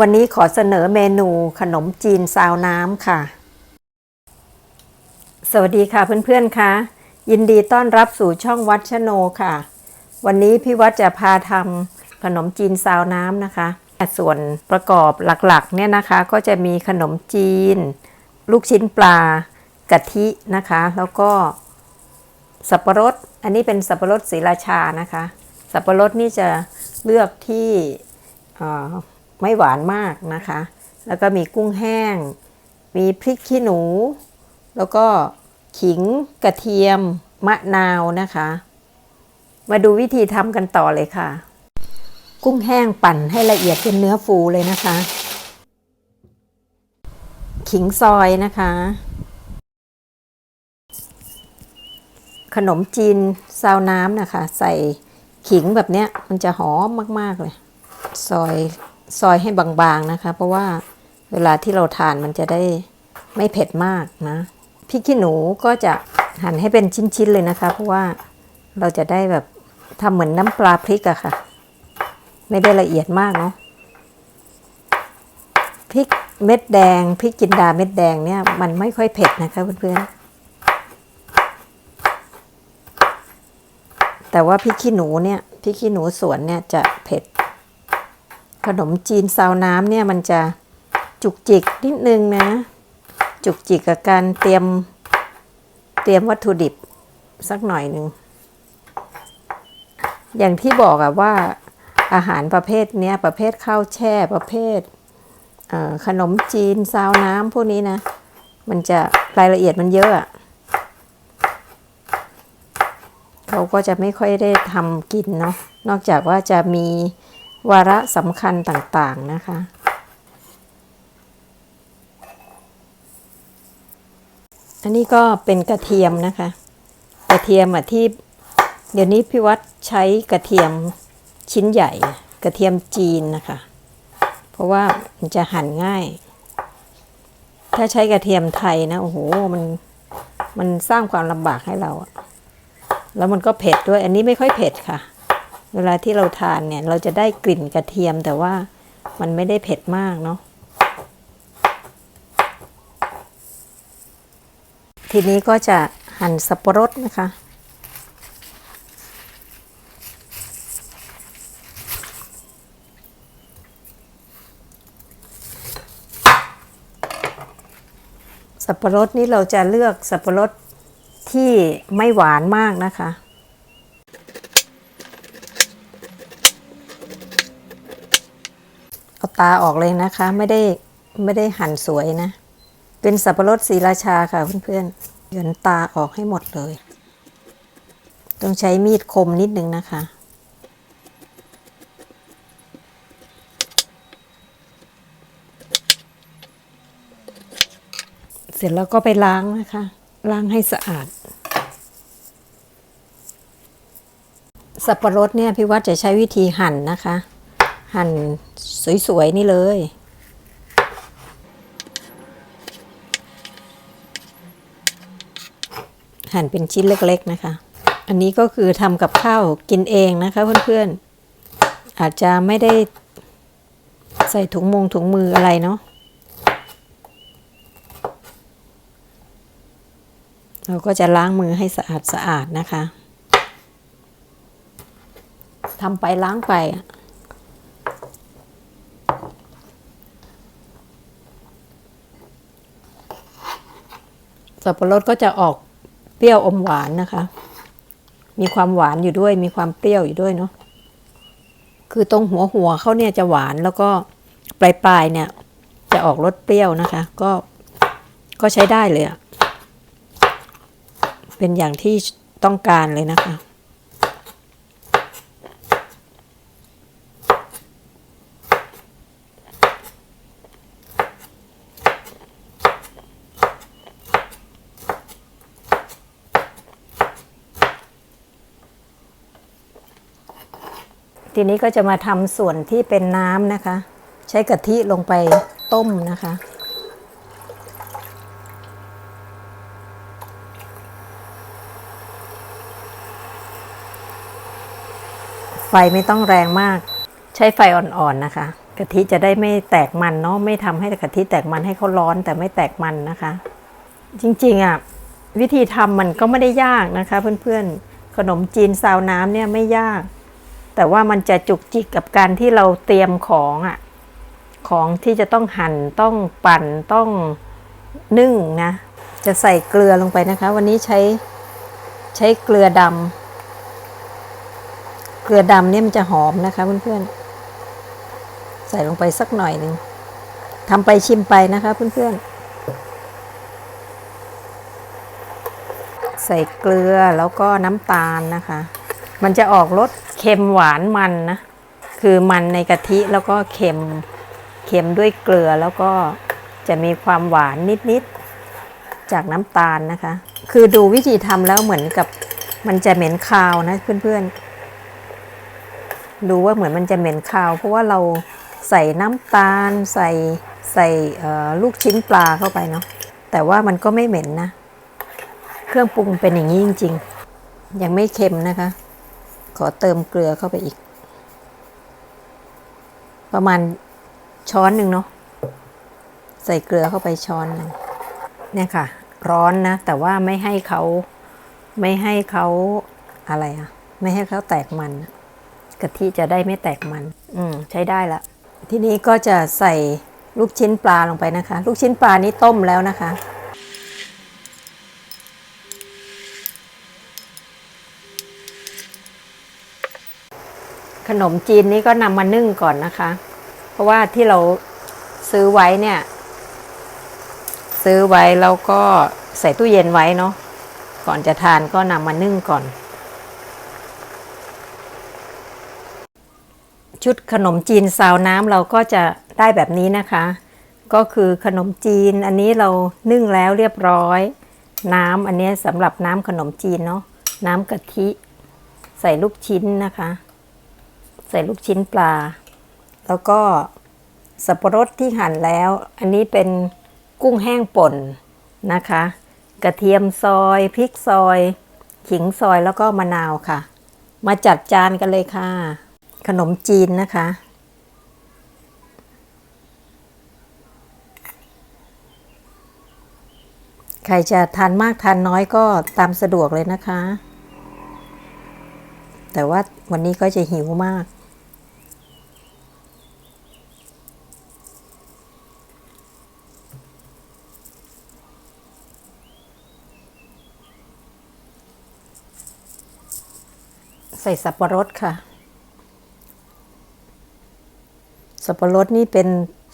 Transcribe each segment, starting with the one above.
วันนี้ขอเสนอเมนูขนมจีนซาวน้ำค่ะ สวัสดีค่ะเพื่อนๆค่ะ ยินดีต้อนรับสู่ช่องวัดชโนค่ะ วันนี้พี่วัดจะพาทำขนมจีนซาวน้ำนะคะ ส่วนประกอบหลักๆเนี่ยนะคะก็จะมีขนมจีน ลูกชิ้นปลากะทินะคะ แล้วก็สับปะรด อันนี้เป็นสับปะรดศรีราชานะคะ สับปะรดนี่จะเลือกที่อ่อ ไม่หวานมากนะคะ แล้วก็มีกุ้งแห้ง มีพริกขี้หนู แล้วก็ขิงกระเทียม มะนาวนะคะ มาดูวิธีทำกันต่อเลยค่ะ กุ้งแห้งปั่นให้ละเอียดเป็นเนื้อฟูเลยนะคะ ขิงซอยนะคะ ขนมจีนซาวน้ำนะคะ ใส่ขิงแบบเนี้ยมันจะหอมมาก ๆ เลย ซอย ซอยให้บางๆนะคะ เพราะว่าเวลาที่เราทานมันจะได้ไม่เผ็ดมากนะพริกขี้หนูก็จะหั่นให้เป็นชิ้นๆเลยนะคะ เพราะว่าเราจะได้แบบทำเหมือนน้ำปลาพริกอะค่ะ ไม่ได้ละเอียดมากเนาะพริกเม็ดแดงพริกจินดาเม็ดแดงเนี่ยมันไม่ค่อยเผ็ดนะคะเพื่อนๆแต่ว่าพริกขี้หนูเนี่ยพริกขี้หนูสวนเนี่ยจะเผ็ด ขนมจีนซาวน้ำเนี่ยมันจะจุกจิกนิดนึงนะ จุกจิกกับการเตรียมเตรียมวัตถุดิบสักหน่อยหนึ่ง อย่างที่บอกอะว่าอาหารประเภทเนี้ยประเภทข้าวแช่ประเภทเขนมจีนซาวน้ำพวกนี้นะ มันจะรายละเอียดมันเยอะอะเขาก็จะไม่ค่อยได้ทำกินเนาะนอกจากว่าจะมี วาระสำคัญต่างๆนะคะ อันนี้ก็เป็นกระเทียมนะคะ กระเทียมอะที่เดี๋ยวนี้พี่วัดใช้กระเทียมชิ้นใหญ่ กระเทียมจีนนะคะ เพราะว่ามันจะหั่นง่าย ถ้าใช้กระเทียมไทยนะโอ้โหมันมันสร้างความลำบากให้เรา แล้วมันก็เผ็ดด้วย อันนี้ไม่ค่อยเผ็ดค่ะ เวลาที่เราทานเนี่ย เราจะได้กลิ่นกระเทียมแต่ว่ามันไม่ได้เผ็ดมากเนาะทีนี้ก็จะหั่นสับปะรดนะคะ สับปะรดนี่เราจะเลือกสับปะรดที่ไม่หวานมากนะคะ เอาตาออกเลยนะคะ ไม่ได้ไม่ได้หั่นสวยนะ เป็นสับปะรดสีราชาค่ะเพื่อนๆหยนตาออกให้หมดเลย ต้องใช้มีดคมนิดนึงนะคะเสร็จแล้วก็ไปล้างนะคะ ล้างให้สะอาด สับปะรดเนี่ยพี่วัดจะใช้วิธีหั่นนะคะ หั่นสวยๆนี่เลย หั่นเป็นชิ้นเล็กๆนะคะ อันนี้ก็คือทำกับข้าวกินเองนะคะเพื่อนๆ อาจจะไม่ได้ใส่ถุงมงถุงมืออะไรเนาะเราก็จะล้างมือให้สะอาดสะอาดนะคะทำไปล้างไป สับปะรดก็จะออกเปรี้ยวอมหวานนะคะ มีความหวานอยู่ด้วย มีความเปรี้ยวอยู่ด้วยเนาะ คือตรงหัวหัวเขาเนี่ยจะหวานแล้วก็ปลายปลายเนี่ย จะออกรสเปรี้ยวนะคะ ก็ก็ใช้ได้เลย เป็นอย่างที่ต้องการเลยนะคะ ทีนี้ก็จะมาทำส่วนที่เป็นน้ำนะคะ ใช้กะทิลงไปต้มนะคะ ไฟไม่ต้องแรงมาก ใช้ไฟอ่อนๆนะคะกะทิจะได้ไม่แตกมันเนาะไม่ทำให้กะทิแตกมันให้เขาร้อนแต่ไม่แตกมันนะคะ จริงๆอะวิธีทำมันก็ไม่ได้ยากนะคะ เพื่อนๆขนมจีนซาวน้ำเนี่ยไม่ยาก แต่ว่ามันจะจุกจิกกับการที่เราเตรียมของอะ ของที่จะต้องหั่นต้องปั่นต้องนึ่งนะ จะใส่เกลือลงไปนะคะ วันนี้ใช้ใช้เกลือดำเกลือดำเนี่ยมันจะหอมนะคะเพื่อนๆ ใส่ลงไปสักหน่อยหนึ่งทำไปชิมไปนะคะเพื่อนๆใส่เกลือแล้วก็น้ำตาลนะคะ มันจะออกรสเค็มหวานมันนะ คือมันในกะทิแล้วก็เค็ม เค็มด้วยเกลือแล้วก็จะมีความหวานนิดๆ จากน้ำตาลนะคะ คือดูวิธีทำแล้วเหมือนกับมันจะเหม็นคาวนะเพื่อนๆ ดูว่าเหมือนมันจะเหม็นคาว เพราะว่าเราใส่น้ำตาลใส่ใส่ลูกชิ้นปลาเข้าไปเนาะ แต่ว่ามันก็ไม่เหม็นนะ เครื่องปรุงเป็นอย่างนี้จริง ๆ ยังไม่เค็มนะคะ ขอเติมเกลือเข้าไปอีก ประมาณช้อนหนึ่งเนาะใส่เกลือเข้าไปช้อนหนึ่งเนี่ยค่ะ ร้อนนะ แต่ว่าไม่ให้เขาไม่ให้เขาอะไรอะไม่ให้เขาแตกมันกะทิจะได้ไม่แตกมัน อืมใช้ได้ละ ทีนี้ก็จะใส่ลูกชิ้นปลาลงไปนะคะ ลูกชิ้นปลานี้ต้มแล้วนะคะ ขนมจีนนี้ก็นำมานึ่งก่อนนะคะ เพราะว่าที่เราซื้อไว้เนี่ย ซื้อไว้แล้วก็ใส่ตู้เย็นไว้เนาะก่อนจะทานก็นำมานึ่งก่อน ชุดขนมจีนซาวน้ำเราก็จะได้แบบนี้นะคะ ก็คือขนมจีนอันนี้เรานึ่งแล้วเรียบร้อย น้ำอันนี้สำหรับน้ำขนมจีนเนาะน้ำกะทิ ใส่ลูกชิ้นนะคะ ใส่ลูกชิ้นปลา แล้วก็สับปะรดที่หั่นแล้ว อันนี้เป็นกุ้งแห้งป่นนะคะ กระเทียมซอยพริกซอย ขิงซอยแล้วก็มะนาวค่ะ มาจัดจานกันเลยค่ะ ขนมจีนนะคะ ใครจะทานมากทานน้อยก็ตามสะดวกเลยนะคะ แต่ว่าวันนี้ก็จะหิวมาก ใส่สับปะรดค่ะ สับปะรดนี่เป็น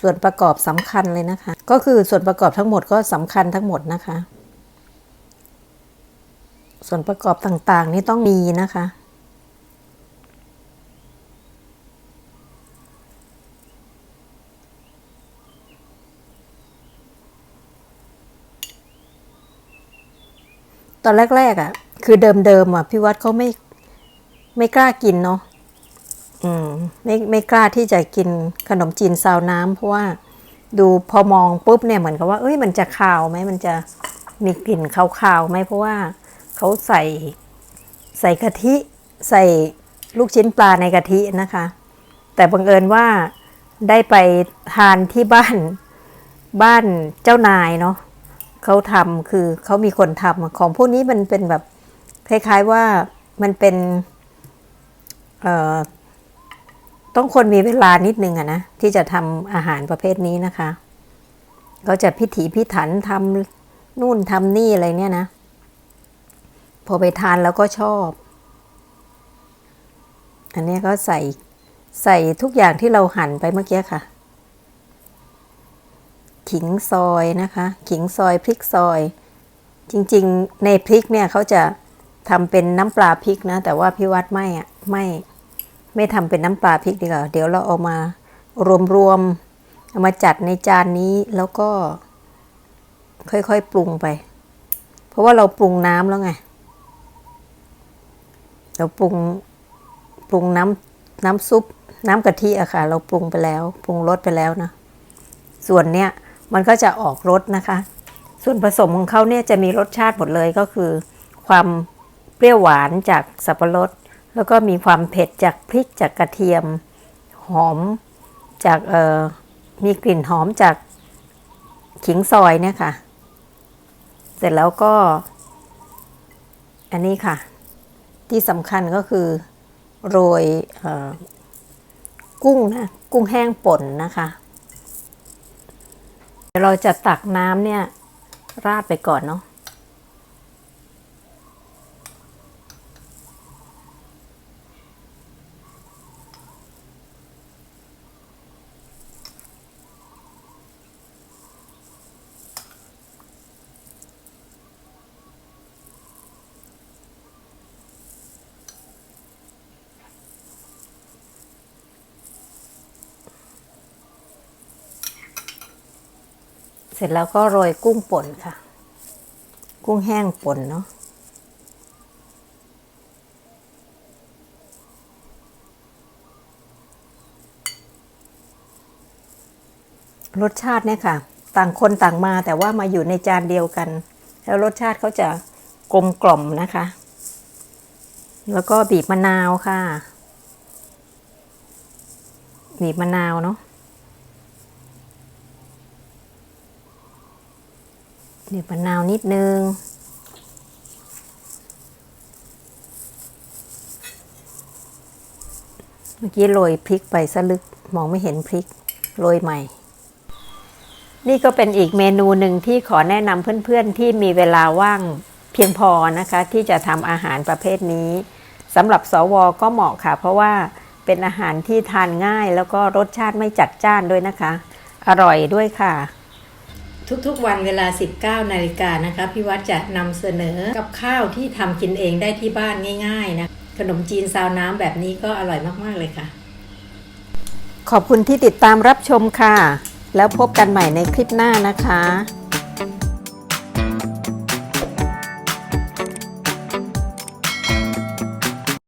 ส่วนประกอบสำคัญเลยนะคะ ก็คือส่วนประกอบทั้งหมดก็สำคัญทั้งหมดนะคะ ส่วนประกอบต่างๆ นี่ต้องมีนะคะตอนแรกๆอะ คือเดิมๆอะพี่วัดเขาไม่ ไม่กล้ากินเนาะอืมไม่ไม่กล้าที่จะกินขนมจีนซาวน้ำเพราะว่าดูพอมองปุ๊บเนี่ยเหมือนกับว่า เอ้ยมันจะคาวไหมมันจะมีกลิ่นคาวๆไหมเพราะว่าเขาใส่ใส่กะทิใส่ลูกชิ้นปลาในกะทินะคะ แต่บังเอิญว่าได้ไปทานที่บ้านบ้านเจ้านายเนาะเขาทำคือเขามีคนทำของพวกนี้มันเป็นแบบคล้าย ๆว่ามันเป็น ต้องคนมีเวลานิดนึงอะนะที่จะทำอาหารประเภทนี้นะคะเขาจะพิถีพิถันทำนู่นทำนี่อะไรเนี่ยนะ พอไปทานแล้วก็ชอบ อันนี้ก็ใส่ใส่ทุกอย่างที่เราหั่นไปเมื่อกี้ค่ะ ขิงซอยนะคะ ขิงซอยพริกซอย จริงๆ ในพริกเนี่ยเขาจะทำเป็นน้ำปลาพริกนะ แต่ว่าพี่วัดไม่อะไม่ไม่ ไม่ทำเป็นน้ำปลาพริกดีกว่าเดี๋ยวเราเอามารวมๆเอามาจัดในจานนี้แล้วก็ ค่อยๆปรุงไป เพราะว่าเราปรุงน้ำแล้วไง เราปรุงปรุงน้ำน้ำซุป น้ำกะทิอะค่ะ เราปรุงไปแล้ว ปรุงรสไปแล้วนะส่วนเนี้ยมันก็จะออกรสนะคะ ส่วนผสมของเขาเนี่ยจะมีรสชาติหมดเลยก็คือ ความเปรี้ยวหวานจากสับปะรด แล้วก็มีความเผ็ดจากพริกจากกระเทียม หอมจากเอ่อมีกลิ่นหอมจากขิงซอยเนี่ยค่ะ เสร็จแล้วก็ อันนี้ค่ะ ที่สำคัญก็คือโรยเอ่อกุ้งนะกุ้งแห้งป่นนะคะเดี๋ยวเราจะตักน้ำเนี่ย ราดไปก่อนเนาะ เสร็จแล้วก็โรยกุ้งป่นค่ะ กุ้งแห้งป่นเนาะรสชาติเนี่ยค่ะ ต่างคนต่างมาแต่ว่ามาอยู่ในจานเดียวกัน แล้วรสชาติเขาจะกลมกล่อมนะคะ แล้วก็บีบมะนาวค่ะ บีบมะนาวเนาะ บีบมะนาวนิดนึง เมื่อกี้โรยพริกไปสลึกมองไม่เห็นพริกโรยใหม่ นี่ก็เป็นอีกเมนูหนึ่งที่ขอแนะนำเพื่อนๆที่มีเวลาว่างเพียงพอนะคะ ที่จะทำอาหารประเภทนี้สำหรับสวก็เหมาะค่ะ เพราะว่าเป็นอาหารที่ทานง่ายแล้วก็รสชาติไม่จัดจ้านด้วยนะคะ อร่อยด้วยค่ะ ทุกๆวันเวลา 19 นาฬิกานะคะพี่วัดจะนำเสนอกับข้าวที่ทำกินเองได้ที่บ้านง่ายๆนะขนมจีนซาวน้ำแบบนี้ก็อร่อยมากๆเลยค่ะ ขอบคุณที่ติดตามรับชมค่ะ แล้วพบกันใหม่ในคลิปหน้านะคะ